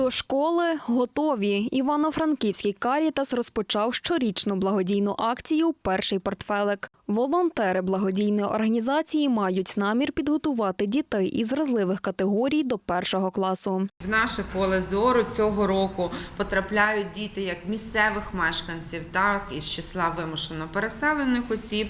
До школи готові. Івано-Франківський Карітас розпочав щорічну благодійну акцію Перший портфелик. Волонтери благодійної організації мають намір підготувати дітей із вразливих категорій до першого класу. В наше поле зору цього року потрапляють діти як місцевих мешканців, так і з числа вимушено переселених осіб.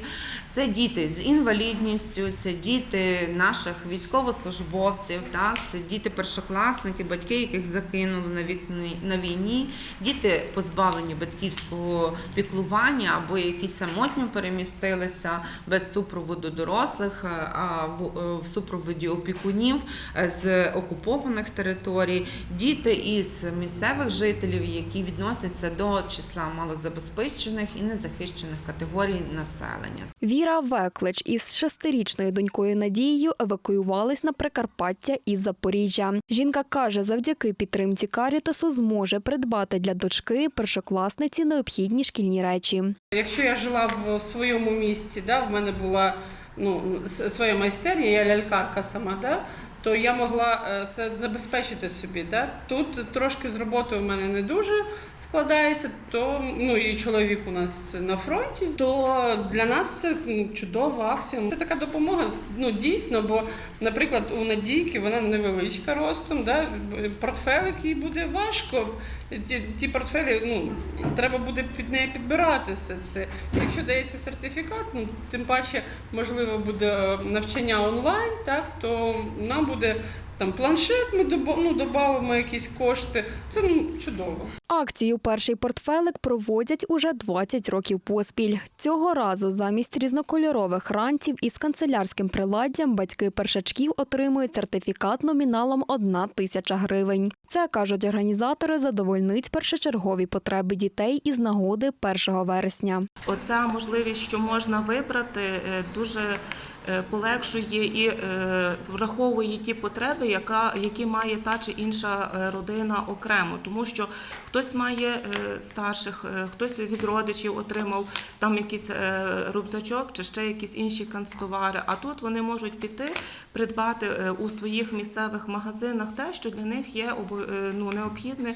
Це діти з інвалідністю, це діти наших військовослужбовців, так це діти першокласники, батьки, яких закинули на вікні на війні, діти позбавлені батьківського піклування або які самотньо перемістилися без супроводу дорослих, а в, е, в супроводі опікунів е, з окупованих територій, діти із місцевих жителів, які відносяться до числа малозабезпечених і незахищених категорій населення. Віра Веклич із шестирічною донькою Надією евакуювались на Прикарпаття із Запоріжжя. Жінка каже, завдяки підтримці Карітасу зможе придбати для дочки першокласниці необхідні шкільні речі. Якщо я жила в своєму місті, да, в мене була ну, своя майстерня, я лялькарка сама, да, то я могла е, це забезпечити собі. Да. Тут трошки з роботи в мене не дуже складається, то ну і чоловік у нас на фронті, то для нас це ну, чудова акція. Це така допомога, ну дійсно, бо, наприклад, у Надійки вона невеличка ростом, да, портфелик їй буде важко. Ті, ті портфелі, ну треба буде під неї підбирати все це. Якщо дається сертифікат, ну тим паче можливо буде е, навчання онлайн, так то нам буде там планшет. Ми ну, додамо якісь кошти. Це ну чудово. Акцію Перший портфелик проводять уже 20 років поспіль. Цього разу замість різнокольорових ранців із канцелярським приладдям батьки першачків отримують сертифікат номіналом 1 тисяча гривень. Це кажуть організатори, задовольнить першочергові потреби дітей із нагоди 1 вересня. Оця можливість, що можна вибрати, е, дуже полегшує і е, враховує ті потреби, яка, які має та чи інша е, родина окремо. Тому що хтось має е, старших, е, хтось від родичів отримав там якийсь е, рюкзачок чи ще якісь інші канцтовари. А тут вони можуть піти, придбати е, у своїх місцевих магазинах те, що для них є е, ну, необхідне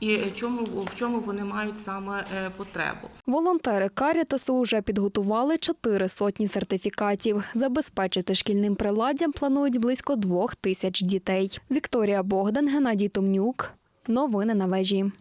і чому, в чому вони мають саме е, потребу. Волонтери Карітасу вже підготували чотири сотні сертифікатів. Забезпечити шкільним приладдям планують близько двох тисяч дітей. Вікторія Богдан, Геннадій Томнюк. Новини на вежі.